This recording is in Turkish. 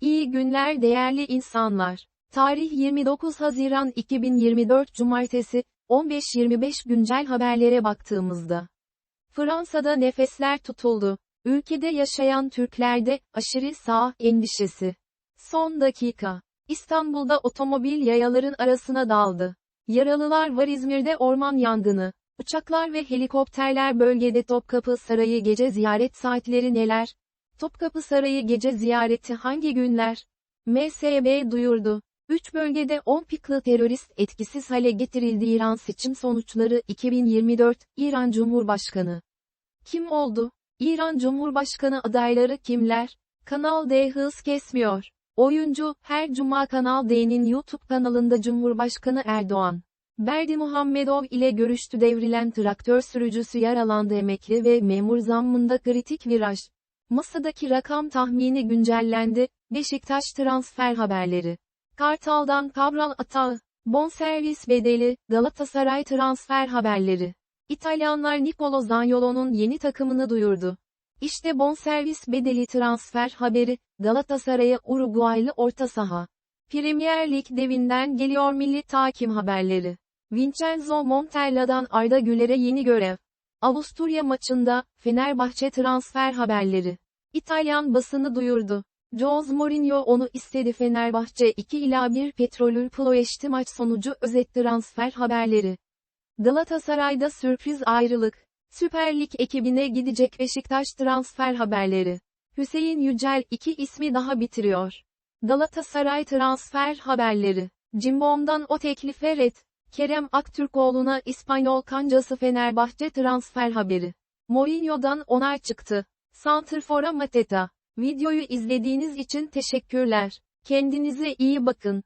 İyi günler değerli insanlar. Tarih 29 Haziran 2024 Cumartesi, 15-25 güncel haberlere baktığımızda. Fransa'da nefesler tutuldu. Ülkede yaşayan Türklerde, aşırı sağ, endişesi. Son dakika. İstanbul'da otomobil yayaların arasına daldı. Yaralılar var İzmir'de orman yangını. Uçaklar ve helikopterler bölgede Topkapı Sarayı gece ziyaret saatleri neler? Topkapı Sarayı gece ziyareti hangi günler? MSB duyurdu. 3 bölgede 10 piklı terörist etkisiz hale getirildi İran seçim sonuçları 2024, İran Cumhurbaşkanı. Kim oldu? İran Cumhurbaşkanı adayları kimler? Kanal D hız kesmiyor. Oyuncu, her cuma Kanal D'nin YouTube kanalında Cumhurbaşkanı Erdoğan. Berdi Muhammedov ile görüştü devrilen traktör sürücüsü yaralandı emekli ve memur zammında kritik viraj. Masadaki rakam tahmini güncellendi, Beşiktaş transfer haberleri. Kartal'dan Cabral atağı, bonservis bedeli, Galatasaray transfer haberleri. İtalyanlar Nicolo Zaniolo'nun yeni takımını duyurdu. İşte bonservis bedeli transfer haberi, Galatasaray'a Uruguaylı orta saha. Premier Lig devinden geliyor milli takip haberleri. Vincenzo Montella'dan Arda Güler'e yeni görev. Avusturya maçında, Fenerbahçe transfer haberleri. İtalyan basını duyurdu. Jose Mourinho onu istedi Fenerbahçe 2 ila 1 Petrolül Ploieşti maç sonucu özet transfer haberleri. Galatasaray'da sürpriz ayrılık. Süper Lig ekibine gidecek Beşiktaş transfer haberleri. Hüseyin Yücel iki ismi daha bitiriyor. Galatasaray transfer haberleri. Cimbom'dan o teklife red. Kerem Aktürkoğlu'na İspanyol kancası Fenerbahçe transfer haberi. Mourinho'dan onay çıktı. Santrfor'a Mateta. Videoyu izlediğiniz için teşekkürler. Kendinize iyi bakın.